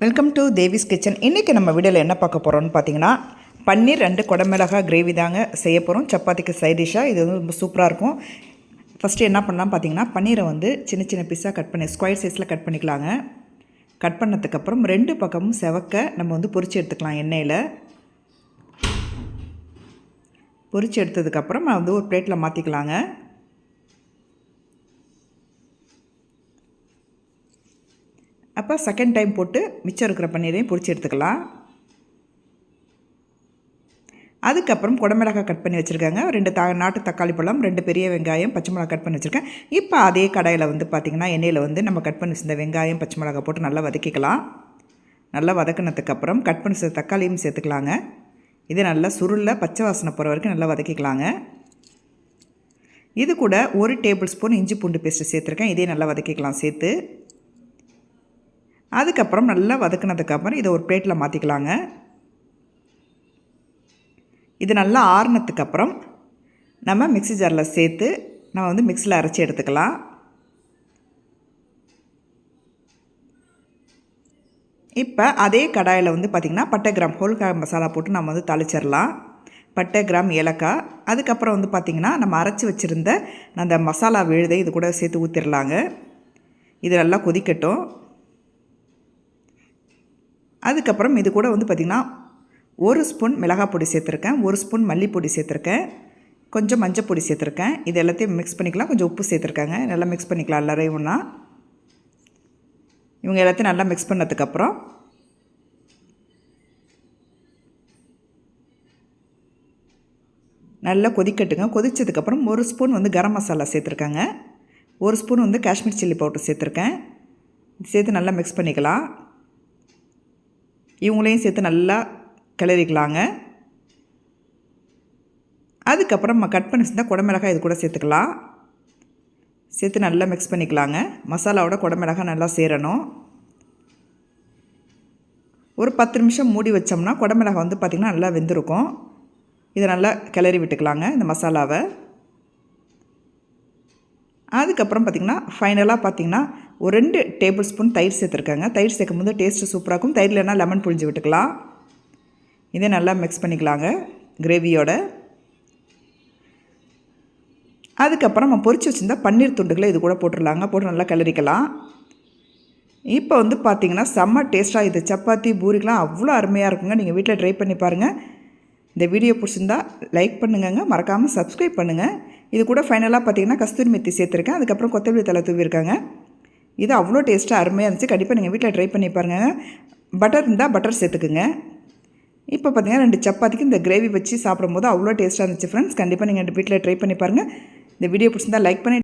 Welcome to Devi's kitchen இன்றைக்கி நம்ம வீடியோவில் என்ன பார்க்க போகிறோம்னு பார்த்தீங்கன்னா பன்னீர் ரெண்டு குடமிளகா கிரேவி தாங்க செய்ய போகிறோம் சப்பாத்திக்கு சைட் டிஷ்ஷாக இது வந்து ரொம்ப சூப்பராக இருக்கும். ஃபஸ்ட்டு என்ன பண்ணலாம் பார்த்தீங்கன்னா பன்னீரை வந்து சின்ன சின்ன பீஸாக கட் பண்ணி ஸ்கொயர் சைஸில் கட் பண்ணிக்கலாங்க. கட் பண்ணதுக்கப்புறம் ரெண்டு பக்கமும் செவக்க நம்ம வந்து பொறிச்சு எடுத்துக்கலாம் எண்ணெயில். பொறிச்சு எடுத்ததுக்கப்புறம் வந்து ஒரு பிளேட்டில் மாற்றிக்கலாங்க அப்போ செகண்ட் டைம் போட்டு மிச்சம் இருக்கிற பன்னீரையும் பொரிச்சு எடுத்துக்கலாம். அதுக்கப்புறம் குடமிளகாய் கட் பண்ணி வச்சுருக்காங்க. ரெண்டு த நாட்டு தக்காளி பழம் ரெண்டு பெரிய வெங்காயம் பச்சை மிளகா கட் பண்ணி வச்சுருக்கேன். இப்போ அதே கடையில் வந்து பார்த்திங்கன்னா எண்ணெயில் வந்து நம்ம கட் பண்ணி வச்சிருந்த வெங்காயம் பச்சை மிளகா போட்டு நல்லா வதக்கிக்கலாம். நல்லா வதக்கினதுக்கப்புறம் கட் பண்ணி வச்ச தக்காளியும் சேர்த்துக்கலாங்க. இதை நல்லா சுருளில் பச்சை வாசனை போகிற வரைக்கும் நல்லா வதக்கிக்கலாங்க. இது கூட ஒரு டேபிள் ஸ்பூன் இஞ்சி பூண்டு பேஸ்ட்டு சேர்த்துருக்கேன். இதே நல்லா வதக்கிக்கலாம் சேர்த்து. அதுக்கப்புறம் நல்லா வதக்குனதுக்கப்புறம் இதை ஒரு பிளேட்டில் மாற்றிக்கலாங்க இது நல்லா ஆறுனதுக்கப்புறம் நம்ம மிக்ஸி ஜாரில் சேர்த்து நம்ம வந்து மிக்ஸியில் அரைச்சி எடுத்துக்கலாம். இப்போ அதே கடாயில் வந்து பார்த்திங்கன்னா பட்டை கிராம் ஹோல்காய் மசாலா போட்டு நம்ம வந்து தாளிச்சிடலாம். பட்டை கிராம் ஏலக்காய் அதுக்கப்புறம் வந்து பார்த்திங்கன்னா நம்ம அரைச்சி வச்சுருந்த அந்த மசாலா விழுதை இது கூட சேர்த்து ஊற்றிடலாங்க இது நல்லா கொதிக்கட்டும். அதுக்கப்புறம் இது கூட வந்து பார்த்திங்கன்னா ஒரு ஸ்பூன் மிளகாய் பொடி சேர்த்துருக்கேன் ஒரு ஸ்பூன் மல்லிப்பொடி சேர்த்துருக்கேன் கொஞ்சம் மஞ்சள் பொடி சேர்த்துருக்கேன். இது எல்லாத்தையும் மிக்ஸ் பண்ணிக்கலாம். கொஞ்சம் உப்பு சேர்த்துருக்காங்க. நல்லா மிக்ஸ் பண்ணிக்கலாம் எல்லாரையும் ஒன்றா இவங்க எல்லாத்தையும் நல்லா மிக்ஸ் பண்ணதுக்கப்புறம் நல்லா கொதிக்கட்டுங்க. கொதித்ததுக்கப்புறம் ஒரு ஸ்பூன் வந்து கரம் மசாலா சேர்த்துருக்காங்க. ஒரு ஸ்பூன் வந்து காஷ்மீர் சில்லி பவுடர் சேர்த்துருக்கேன். சேர்த்து நல்லா மிக்ஸ் பண்ணிக்கலாம். இவங்களையும் சேர்த்து நல்லா கிளறிக்கலாங்க. அதுக்கப்புறம் நம்ம கட் பண்ணி வச்சுருந்தா குடமிளகாய் இது கூட சேர்த்துக்கலாம். சேர்த்து நல்லா மிக்ஸ் பண்ணிக்கலாங்க. மசாலாவோட குடமிளகாய் நல்லா சேரணும். ஒரு பத்து நிமிஷம் மூடி வச்சோம்னா குடமிளகாய் வந்து பார்த்திங்கன்னா நல்லா வெந்திருக்கும். இதை நல்லா கிளறி விட்டுக்கலாங்க இந்த மசாலாவை. அதுக்கப்புறம் பார்த்திங்கன்னா ஃபைனலாக பார்த்திங்கன்னா ஒரு ரெண்டு டேபிள் ஸ்பூன் தயிர் சேர்த்துருக்காங்க. தயிர் சேர்க்கும் போது டேஸ்ட்டு சூப்பராக இருக்கும். தயிர் இல்லைனா லெமன் புழிஞ்சு விட்டுக்கலாம். இதை நல்லா மிக்ஸ் பண்ணிக்கலாங்க கிரேவியோட அதுக்கப்புறம் நம்ம பொரிச்சு வச்சுருந்தா பன்னீர் துண்டுகளை இது கூட போட்டுடலாங்க. போட்டு நல்லா கிளறிக்கலாம். இப்போ வந்து பார்த்திங்கன்னா செம்ம டேஸ்ட்டாக இது. சப்பாத்தி பூரிக்கெலாம் அவ்வளோ அருமையாக இருக்குங்க. நீங்கள் வீட்டில் ட்ரை பண்ணி பாருங்கள் இந்த வீடியோ பிடிச்சிருந்தா லைக் பண்ணுங்கங்க. மறக்காமல் சப்ஸ்கிரைப் பண்ணுங்கள் இது கூட ஃபைனலாக பார்த்தீங்கன்னா கஸ்தூரி மெத்தி சேர்த்துருக்கேன். அதுக்கப்புறம் கொத்தமல்லி தலை தூவிருக்காங்க இது அவ்வளோ டேஸ்ட்டாக அருமையாக இருந்துச்சு. கண்டிப்பாக நீங்கள் வீட்டில் ட்ரை பண்ணி பாருங்கள் பட்டர் இருந்தால் பட்டர் சேர்த்துக்குங்க. இப்போ பார்த்தீங்கன்னா ரெண்டு சப்பாத்திக்கு இந்த கிரேவி வச்சு சாப்பிடும்போது அவ்வளோ டேஸ்ட்டாக இருந்துச்சு ஃப்ரெண்ட்ஸ் கண்டிப்பாக நீங்கள் வீட்டில் ட்ரை பண்ணி பாருங்கள் இந்த வீடியோ பிடிச்சிருந்தா லைக் பண்ணி